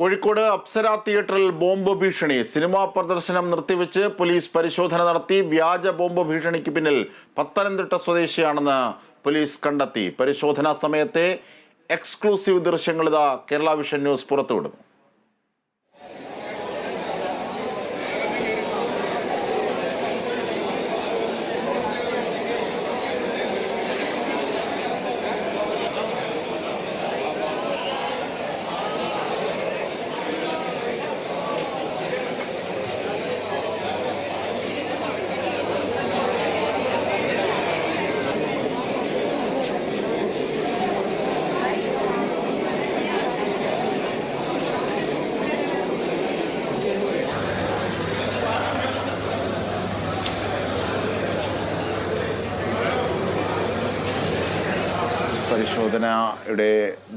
കോഴിക്കോട് അപ്സര തിയേറ്ററിൽ ബോംബ് ഭീഷണി. സിനിമാ പ്രദർശനം നിർത്തിവെച്ച് പോലീസ് പരിശോധന നടത്തി. വ്യാജ ബോംബ് ഭീഷണിക്ക് പിന്നിൽ പത്തനംതിട്ട സ്വദേശിയാണെന്ന് പോലീസ് കണ്ടെത്തി. പരിശോധനാ സമയത്തെ എക്സ്ക്ലൂസീവ് ദൃശ്യങ്ങളിതാ കേരള വിഷൻ ന്യൂസ് പുറത്തുവിടുന്നു. പരിശോധനയുടെ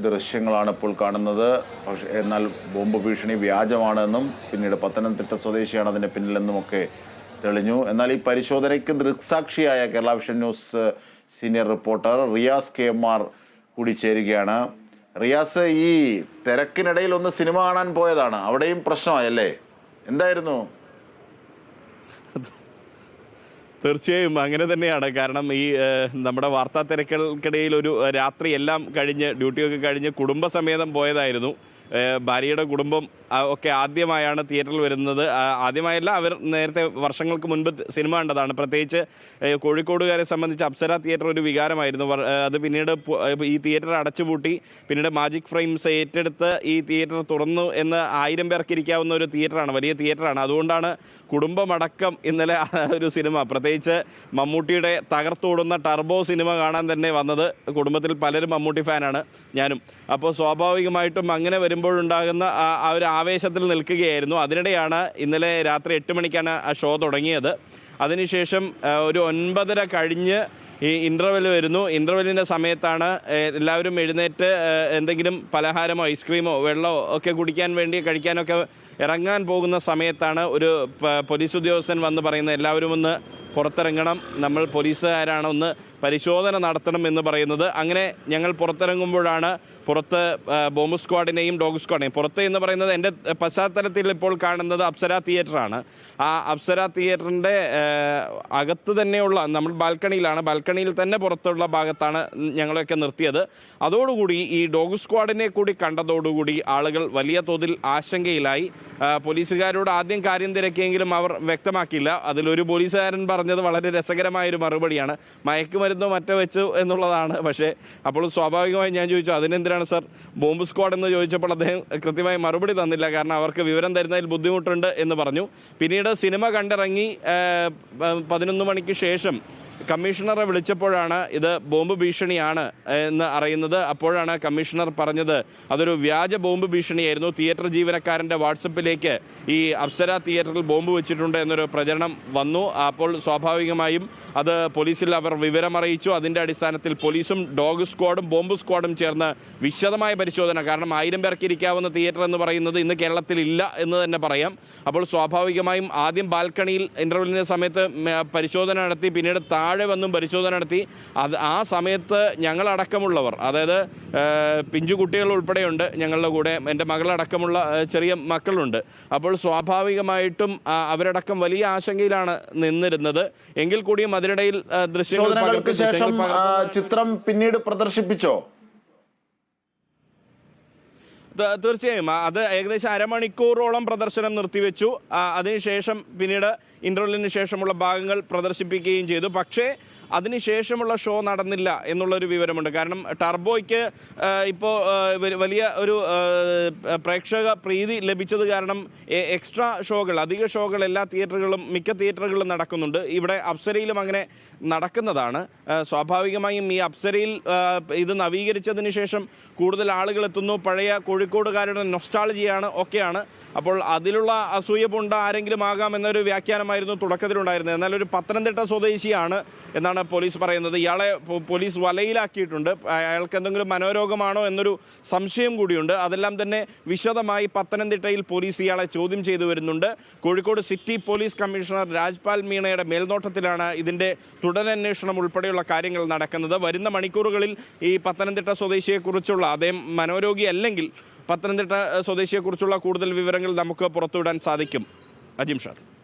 ദൃശ്യങ്ങളാണ് ഇപ്പോൾ കാണുന്നത്. പക്ഷേ എന്നാൽ ബോംബ് ഭീഷണി വ്യാജമാണെന്നും പിന്നീട് പത്തനംതിട്ട സ്വദേശിയാണ് അതിന് പിന്നിലെന്നുമൊക്കെ തെളിഞ്ഞു. എന്നാൽ ഈ പരിശോധനയ്ക്ക് ദൃക്സാക്ഷിയായ Kerala Vision News senior reporter Riyas K M R കൂടി ചേരുകയാണ് റിയാസ് ഈ തിരക്കിനിടയിൽ ഒന്ന് സിനിമ കാണാൻ പോയതാണ്. അവിടെയും പ്രശ്നമായല്ലേ? എന്തായിരുന്നു? തീർച്ചയായും അങ്ങനെ തന്നെയാണ്. കാരണം ഈ നമ്മുടെ വാർത്താ തിരക്കുകൾക്കിടയിൽ ഒരു രാത്രി എല്ലാം കഴിഞ്ഞ് ഡ്യൂട്ടിയൊക്കെ കഴിഞ്ഞ് കുടുംബസമേതം പോയതായിരുന്നു. ഭാര്യയുടെ കുടുംബം ഒക്കെ ആദ്യമായാണ് തിയേറ്ററിൽ വരുന്നത്. ആദ്യമായല്ല അവർ നേരത്തെ വർഷങ്ങൾക്ക് മുൻപ് സിനിമ കണ്ടതാണ്. പ്രത്യേകിച്ച് കോഴിക്കോടുകാരെ സംബന്ധിച്ച് അപ്സര തിയേറ്റർ ഒരു വികാരമായിരുന്നു. അത് പിന്നീട് ഈ തിയേറ്റർ അടച്ചുപൂട്ടി. പിന്നീട് മാജിക് ഫ്രെയിംസ് ഏറ്റെടുത്ത് ഈ തിയേറ്റർ തുറന്നു എന്ന് ആയിരം പേർക്ക് ഇരിക്കാവുന്ന ഒരു തിയേറ്ററാണ് വലിയ തിയേറ്ററാണ്. അതുകൊണ്ടാണ് കുടുംബമടക്കം ഇന്നലെ ഒരു സിനിമ. പ്രത്യേകിച്ച് മമ്മൂട്ടിയുടെ തകർത്തോടുന്ന ടർബോ സിനിമ കാണാൻ തന്നെ വന്നത്. കുടുംബത്തിൽ പലരും മമ്മൂട്ടി ഫാനാണ് ഞാനും. അപ്പോൾ സ്വാഭാവികമായിട്ടും അങ്ങനെ വരുമ്പോഴുണ്ടാകുന്ന ആ ഒരു ആവേശത്തിൽ നിൽക്കുകയായിരുന്നു. അതിനിടെയാണ് ഇന്നലെ രാത്രി എട്ട് മണിക്കാണ് ആ ഷോ തുടങ്ങിയത്. അതിനുശേഷം ഒരു ഒൻപതര കഴിഞ്ഞ് ഈ ഇന്റർവെൽ വരുന്നു. ഇന്റർവെല്ലിന്റെ സമയത്താണ് എല്ലാവരും എഴുന്നേറ്റ് എന്തെങ്കിലും പലഹാരമോ ഐസ്ക്രീമോ വെള്ളമോ ഒക്കെ കുടിക്കാൻ വേണ്ടി കഴിക്കാനൊക്കെ ഇറങ്ങാൻ പോകുന്ന സമയത്താണ് ഒരു പോലീസ് ഉദ്യോഗസ്ഥൻ വന്ന് പറയുന്നത്. എല്ലാവരും ഒന്ന് പുറത്തിറങ്ങണം. നമ്മൾ പോലീസുകാരാണ് ഒന്ന് പരിശോധന നടത്തണം എന്ന് പറയുന്നത്. അങ്ങനെ ഞങ്ങൾ പുറത്തിറങ്ങുമ്പോഴാണ് പുറത്ത് ബോംബ് സ്ക്വാഡിനെയും ഡോഗ് സ്ക്വാഡിനെയും പുറത്ത് എന്ന് പറയുന്നത് എന്റെ പശ്ചാത്തലത്തിൽ ഇപ്പോൾ കാണുന്നത് അപ്സര തിയേറ്ററാണ്. ആ അപ്സര തിയേറ്ററിന്റെ അകത്ത് തന്നെയുള്ള നമ്മൾ ബാൽക്കണിയിലാണ് ബാൽക്കണിയിൽ തന്നെ പുറത്തുള്ള ഭാഗത്താണ് ഞങ്ങളൊക്കെ നിർത്തിയത്. അതോടുകൂടി ഈ ഡോഗ് സ്ക്വാഡിനെ കൂടി കണ്ടതോടുകൂടി ആളുകൾ വലിയ തോതിൽ ആശങ്കയിലായി. പോലീസുകാരോട് ആദ്യം കാര്യം തിരക്കിയെങ്കിലും അവർ വ്യക്തമാക്കിയില്ല. അതിലൊരു പോലീസുകാരൻ പറഞ്ഞത് വളരെ രസകരമായൊരു മറുപടിയാണ്. മയക്കുമരുന്നോ മറ്റോ വെച്ചു എന്നുള്ളതാണ്. പക്ഷേ അപ്പോൾ സ്വാഭാവികമായി ഞാൻ ചോദിച്ചു അതിനെന്തിനാണ് സർ ബോംബ് സ്ക്വാഡ് എന്ന് ചോദിച്ചപ്പോൾ അദ്ദേഹം കൃത്യമായി മറുപടി തന്നില്ല. കാരണം അവർക്ക് വിവരം തരുന്നതിൽ ബുദ്ധിമുട്ടുണ്ട് എന്ന് പറഞ്ഞു. പിന്നീട് സിനിമ കണ്ടിറങ്ങി പതിനൊന്ന് മണിക്ക് ശേഷം കമ്മീഷണറെ വിളിച്ചപ്പോഴാണ് ഇത് ബോംബ് ഭീഷണിയാണ് എന്ന് അറിയുന്നത്. അപ്പോഴാണ് കമ്മീഷണർ പറഞ്ഞത് അതൊരു വ്യാജ ബോംബ് ഭീഷണിയായിരുന്നു. തിയേറ്റർ ജീവനക്കാരന്റെ വാട്സപ്പിലേക്ക് ഈ അപ്സര തിയേറ്ററിൽ ബോംബ് വെച്ചിട്ടുണ്ട് എന്നൊരു പ്രചരണം വന്നു. അപ്പോൾ സ്വാഭാവികമായും അത് പോലീസിൽ അവർ വിവരമറിയിച്ചു. അതിന്റെ അടിസ്ഥാനത്തിൽ പോലീസും ഡോഗ് സ്ക്വാഡും ബോംബ് സ്ക്വാഡും ചേർന്ന് വിശദമായ പരിശോധന. കാരണം ആയിരം പേർക്ക് ഇരിക്കാവുന്ന തിയേറ്റർ എന്ന് പറയുന്നത് ഇന്ന് കേരളത്തിൽ ഇല്ല എന്ന് തന്നെ പറയാം. അപ്പോൾ സ്വാഭാവികമായും ആദ്യം ബാൽക്കണിയിൽ ഇന്റർവെല്ലിന്റെ സമയത്ത് പരിശോധന നടത്തി. പിന്നീട് താഴെ വന്നും പരിശോധന നടത്തി. അത് ആ സമയത്ത് ഞങ്ങളടക്കമുള്ളവർ അതായത് പിഞ്ചു കുട്ടികൾ ഉൾപ്പെടെയുണ്ട്. ഞങ്ങളുടെ കൂടെ എന്റെ മകളടക്കമുള്ള ചെറിയ മക്കളുണ്ട്. അപ്പോൾ സ്വാഭാവികമായിട്ടും അവരടക്കം വലിയ ആശങ്കയിലാണ് നിന്നിരുന്നത്. എങ്കിൽ കൂടിയും അതിനിടയിൽ ആ, ദൃശ്യങ്ങൾ പരിശോധനകൾക്ക് പകർത്തി- ശേഷം ചിത്രം പിന്നീട് പ്രദർശിപ്പിച്ചോ? തീർച്ചയായും. അത് ഏകദേശം അരമണിക്കൂറോളം പ്രദർശനം നിർത്തിവെച്ചു. അതിനുശേഷം പിന്നീട് ഇന്റർവെല്ലിന് ശേഷമുള്ള ഭാഗങ്ങൾ പ്രദർശിപ്പിക്കുകയും ചെയ്തു. പക്ഷേ അതിനുശേഷമുള്ള ഷോ നടന്നില്ല എന്നുള്ളൊരു വിവരമുണ്ട്. കാരണം ടർബോയ്ക്ക് ഇപ്പോൾ വലിയ ഒരു പ്രേക്ഷക പ്രീതി ലഭിച്ചത് കാരണം എക്സ്ട്രാ ഷോകൾ അധിക ഷോകൾ എല്ലാ തിയേറ്ററുകളും മിക്ക തിയേറ്ററുകളിലും നടക്കുന്നുണ്ട്. ഇവിടെ അപ്സരയിലും അങ്ങനെ നടക്കുന്നതാണ്. സ്വാഭാവികമായും ഈ അപ്സരയിൽ ഇത് നവീകരിച്ചതിന് ശേഷം കൂടുതൽ ആളുകൾ എത്തുന്നു. പഴയ കോഴിക്കോടുകാരുടെ നൊസ്റ്റാളജിയാണ് ഒക്കെയാണ്. അപ്പോൾ അതിലുള്ള അസൂയ ആരെങ്കിലും ആകാം എന്നൊരു വ്യാഖ്യാനമായിരുന്നു തുടക്കത്തിലുണ്ടായിരുന്നത്. എന്നാൽ ഒരു പത്തനംതിട്ട സ്വദേശിയാണ് എന്നാണ് പോലീസ് പറയുന്നത്. ഇയാളെ പോലീസ് വലയിലാക്കിയിട്ടുണ്ട്. അയാൾക്ക് എന്തെങ്കിലും മനോരോഗമാണോ എന്നൊരു സംശയം കൂടിയുണ്ട്. അതെല്ലാം തന്നെ വിശദമായി പത്തനംതിട്ടയിൽ പോലീസ് ഇയാളെ ചോദ്യം ചെയ്തു വരുന്നുണ്ട്. Kozhikode city police commissioner Rajpal മീണയുടെ മേൽനോട്ടത്തിലാണ് ഇതിന്റെ തുടരന്വേഷണം ഉൾപ്പെടെയുള്ള കാര്യങ്ങൾ നടക്കുന്നത്. വരുന്ന മണിക്കൂറുകളിൽ ഈ പത്തനംതിട്ട സ്വദേശിയെക്കുറിച്ചുള്ള അദ്ദേഹം മനോരോഗി അല്ലെങ്കിൽ പത്തനംതിട്ട സ്വദേശിയെക്കുറിച്ചുള്ള കൂടുതൽ വിവരങ്ങൾ നമുക്ക് പുറത്തുവിടാൻ സാധിക്കും. അജിം ഷാദ്